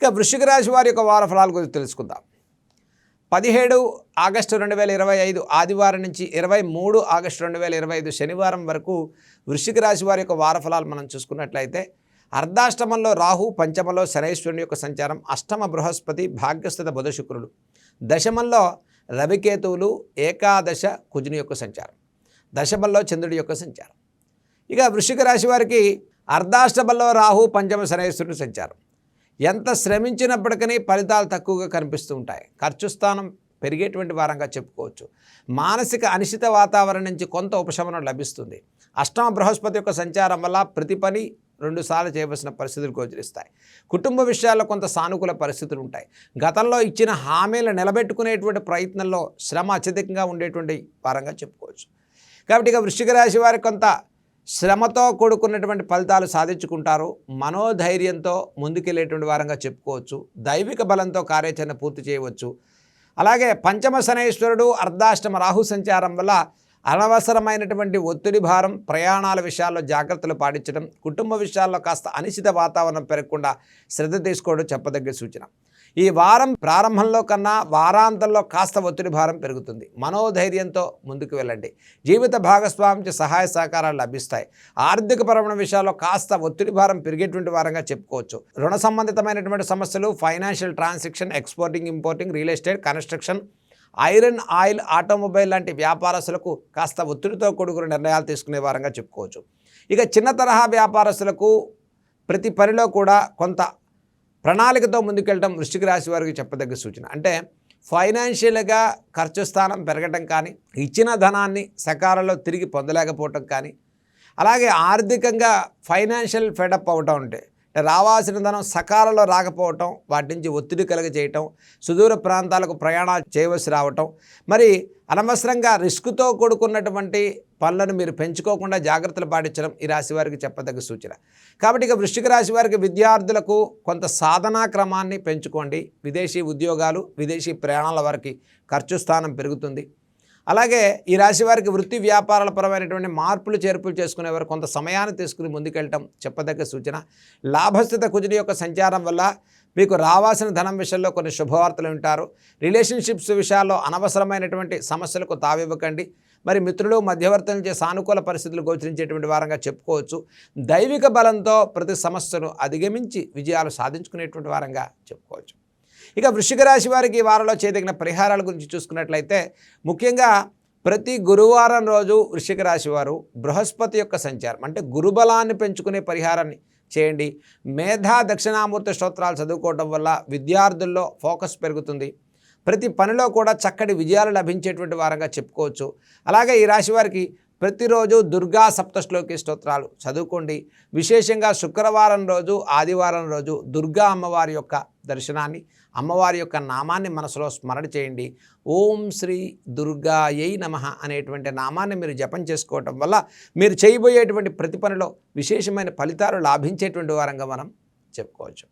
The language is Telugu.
ఇక వృషిక రాశి వారి యొక్క వార ఫలాల గురించి తెలుసుకుందాం. పదిహేడు ఆగస్టు రెండు వేల ఇరవై ఐదు ఆదివారం నుంచి ఇరవై మూడు ఆగస్టు రెండు వేల ఇరవై ఐదు శనివారం వరకు వృషిక రాశి వారి యొక్క వార ఫలాలు మనం చూసుకున్నట్లయితే అర్ధాష్టమంలో రాహు పంచమంలో శనైశ్వరుని యొక్క సంచారం అష్టమ బృహస్పతి భాగ్యస్థిత బుధ శుక్రుడు దశమంలో రవికేతువులు ఏకాదశ కుజుని యొక్క సంచారం దశమంలో చంద్రుడి యొక్క సంచారం. ఇక వృషిక రాశి వారికి అర్ధాష్టమంలో రాహు పంచమ శనైశ్వరుని సంచారం. ఎంత శ్రమించినప్పటికీ ఫలితాలు తక్కువగా కనిపిస్తూ ఉంటాయి. ఖర్చు స్థానం పెరిగేటువంటి వారంగా చెప్పుకోవచ్చు. మానసిక అనిశ్చిత వాతావరణం నుంచి కొంత ఉపశమనం లభిస్తుంది. అష్టమ బృహస్పతి యొక్క సంచారం వల్ల ప్రతి పని రెండుసార్లు చేయవలసిన పరిస్థితులు గోచరిస్తాయి. కుటుంబ విషయాల్లో కొంత సానుకూల పరిస్థితులు ఉంటాయి. గతంలో ఇచ్చిన హామీలు నిలబెట్టుకునేటువంటి ప్రయత్నంలో శ్రమ అత్యధికంగా ఉండేటువంటి వారంగా చెప్పుకోవచ్చు. కాబట్టి ఇక వృశ్చిక రాశి వారికి కొంత శ్రమతో కూడుకున్నటువంటి ఫలితాలు సాధించుకుంటారు. మనోధైర్యంతో ముందుకెళ్ళేటువంటి వారంగా చెప్పుకోవచ్చు. దైవిక బలంతో కార్యాచరణ పూర్తి చేయవచ్చు. అలాగే పంచమ శనేశ్వరుడు అర్ధాష్టమ రాహు సంచారం వల్ల అనవసరమైనటువంటి ఒత్తిడి భారం ప్రయాణాల విషయాల్లో జాగ్రత్తలు పాటించడం కుటుంబ విషయాల్లో కాస్త అనిశ్చిత వాతావరణం పెరగకుండా శ్రద్ధ తీసుకోవడం చెప్పదగ్గ సూచన. ఈ వారం ప్రారంభంలో కన్నా వారాంతంలో కాస్త ఒత్తిడి భారం పెరుగుతుంది. మనోధైర్యంతో ముందుకు వెళ్ళండి. జీవిత భాగస్వామికి సహాయ సహకారాలు లభిస్తాయి. ఆర్థిక ఆర్థికపరమైన విషయాల్లో కాస్త ఒత్తిడి భారం పెరిగేటువంటి వారంగా చెప్పుకోవచ్చు. రుణ సంబంధితమైనటువంటి సమస్యలు financial transaction exporting importing real estate construction iron oil automobile లాంటి వ్యాపారస్తులకు కాస్త ఒత్తిడితో కూడుకున్న నిర్ణయాలు తీసుకునే వారంగా చెప్పుకోవచ్చు. ఇక చిన్న తరహా వ్యాపారస్తులకు ప్రతి పనిలో కూడా కొంత ప్రణాళికతో ముందుకెళ్ళడం వృష్టికి రాశి వారికి చెప్పదగ్గ సూచన. అంటే ఫైనాన్షియల్గా ఖర్చు స్థానం పెరగటం కానీ ఇచ్చిన ధనాన్ని సకాలంలో తిరిగి పొందలేకపోవటం కానీ అలాగే ఆర్థికంగా ఫైనాన్షియల్ ఫెడప్ అవటం ఉంటే రావాల్సిన ధనం సకాలంలో రాకపోవటం వాటి నుంచి ఒత్తిడి కలుగ చేయటం సుదూర ప్రాంతాలకు ప్రయాణాలు చేయవలసి రావటం. మరి అనవసరంగా రిస్క్తో కూడుకున్నటువంటి పనులను మీరు పెంచుకోకుండా జాగ్రత్తలు పాటించడం ఈ రాశి వారికి చెప్పదగ్గ సూచన. కాబట్టి ఇక వృష్టిక రాశి వారికి విద్యార్థులకు కొంత సాధనా క్రమాన్ని పెంచుకోండి. విదేశీ ఉద్యోగాలు విదేశీ ప్రయాణాల వారికి ఖర్చు స్థానం పెరుగుతుంది. అలాగే ఈ రాశి వారికి వృత్తి వ్యాపారాల పరమైనటువంటి మార్పులు చేర్పులు చేసుకునేవారు కొంత సమయాన్ని తీసుకుని ముందుకెళ్ళటం చెప్పదగ్గ సూచన. లాభస్థిత కుజుని యొక్క సంచారం వల్ల మీకు రావాల్సిన ధనం విషయంలో కొన్ని శుభవార్తలు ఉంటారు రిలేషన్షిప్స్ విషయాల్లో అనవసరమైనటువంటి సమస్యలకు తావివ్వకండి. మరి మిత్రులు మధ్యవర్తుల నుంచి సానుకూల పరిస్థితులు గోచరించేటువంటి వారంగా చెప్పుకోవచ్చు. దైవిక బలంతో ప్రతి సమస్యను అధిగమించి విజయాలు సాధించుకునేటువంటి వారంగా చెప్పుకోవచ్చు. ఇక వృషిక రాశి వారికి ఈ వారంలో చేయదగిన పరిహారాల గురించి చూసుకున్నట్లయితే ముఖ్యంగా ప్రతి గురువారం రోజు వృషిక రాశి వారు బృహస్పతి యొక్క సంచారం అంటే గురుబలాన్ని పెంచుకునే పరిహారాన్ని చేయండి. మేధా దక్షిణామూర్తి స్తోత్రాలు చదువుకోవడం వల్ల విద్యార్థుల్లో ఫోకస్ పెరుగుతుంది. ప్రతి పనిలో కూడా చక్కటి విజయాలు లభించేటువంటి వారంగా చెప్పుకోవచ్చు. అలాగే ఈ రాశి వారికి ప్రతిరోజు దుర్గా సప్తశ్లోకి స్తోత్రాలు చదువుకోండి. విశేషంగా శుక్రవారం రోజు ఆదివారం రోజు దుర్గా అమ్మవారి యొక్క దర్శనాన్ని అమ్మవారి యొక్క నామాన్ని మనసులో స్మరణ చేయండి. ఓం శ్రీ దుర్గాయై నమ అనేటువంటి నామాన్ని మీరు జపం చేసుకోవటం వల్ల మీరు చేయబోయేటువంటి ప్రతి పనిలో విశేషమైన ఫలితాలు లాభించేటువంటి వారంగా మనం చెప్పుకోవచ్చు.